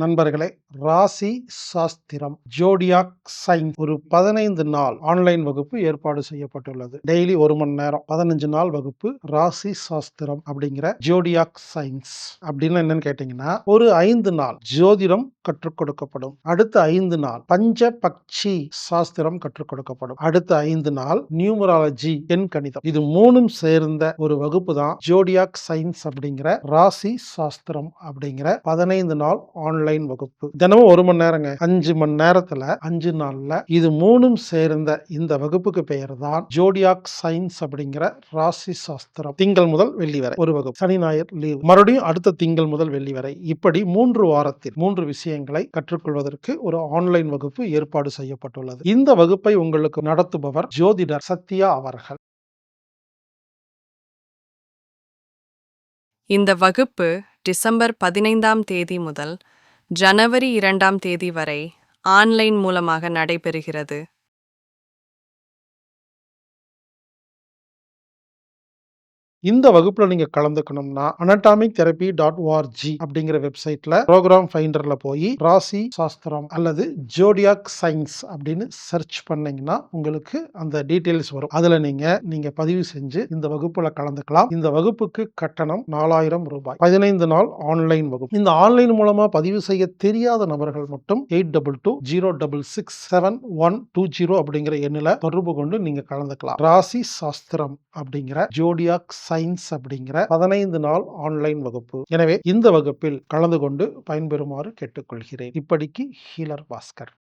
நண்பர்களே ராசி சாஸ்திரம் ஜோடியாக் சைன் ஒரு பதினைந்து நாள் ஆன்லைன் வகுப்பு ஏற்பாடு செய்யப்பட்டுள்ளது. டெய்லி ஒரு மணி நேரம் பதினஞ்சு நாள் வகுப்பு ராசி சாஸ்திரம் அப்படிங்கிற ஜோடியாக் சயின்ஸ் அப்படின்னு என்னன்னு கேட்டீங்கன்னா ஒரு ஐந்து நாள் ஜோதிடம் கற்றுக் கொடுக்கப்படும். அடுத்த ஐந்து நாள் பஞ்ச பக்ஷி சாஸ்திரம் கற்றுக் கொடுக்கப்படும். அடுத்த ஐந்து நாள் நியூமராலஜி எண் கணிதம். இது மூணும் சேர்ந்த ஒரு வகுப்பு தான் ஜோடியாக் சயின்ஸ் அப்படிங்கிற ராசி சாஸ்திரம் அப்படிங்கிற பதினைந்து நாள் ஆன்லைன் ஆன்லைன் வகுப்பு. தினமும் ஒரு மணி நேரங்க. அஞ்சு மணி நேரத்துல அஞ்சு நாள்ல இது மூணும் சேர்ந்த இந்த வகுப்புக்கு பெயர் தான் ஜோடியாக் சயின்ஸ் அப்படிங்கிற ராசி சாஸ்திரம். திங்கள் முதல் வெள்ளி வரை ஒரு வகுப்பு. சனி ஞாயிறு லீவ் மறுபடியும் அடுத்த திங்கள் முதல் வெள்ளி வரை. இப்படி மூன்று வாரத்தில் மூன்று விஷயங்களை கற்றுக்கொள்வதற்கு ஒரு ஆன்லைன் வகுப்பு ஏற்பாடு செய்யப்பட்டுள்ளது. இந்த வகுப்பை உங்களுக்கு நடத்துபவர் ஜோதிடர் சத்யா அவர்கள். இந்த வகுப்பு டிசம்பர் பதினைந்தாம் தேதி முதல் ஜனவரி இரண்டாம் தேதி வரை ஆன்லைன் மூலமாக நடைபெறுகிறது. இந்த வகுப்புல நீங்க கலந்துக்கணும்னா அனட்டாமிக் தெரப்பி டாட் ஓஆர்ஜி அப்படிங்கிற வெப்சைட்ல ப்ரோக்ராம் ஃபைண்டர்ல போய் ராசி சாஸ்திரம் அல்லது ஜோடியாக் சயின்ஸ் அப்படின்னு சர்ச் பண்ணீங்கன்னா உங்களுக்கு அந்த டீட்டெயில்ஸ் வரும். அதுல நீங்க நீங்க பதிவு செஞ்சு இந்த வகுப்புல கலந்துக்கலாம். இந்த வகுப்புக்கு கட்டணம் நாலாயிரம் ரூபாய். பதினைந்து நாள் ஆன்லைன் வகுப்பு. இந்த ஆன்லைன் மூலமா பதிவு செய்ய தெரியாத நபர்கள் மட்டும் eight double two zero double six seven one two zero அப்படிங்கிற எண்ணில் தொடர்பு கொண்டு நீங்க கலந்துக்கலாம். ராசி சாஸ்திரம் அப்படிங்கிற ஜோடியாக் சயின்ஸ் அப்படிங்கிற பதினைந்து நாள் ஆன்லைன் வகுப்பு. எனவே இந்த வகுப்பில் கலந்து கொண்டு பயன்பெறுமாறு கேட்டுக்கொள்கிறேன். இப்படிக்கு ஹீலர் பாஸ்கர்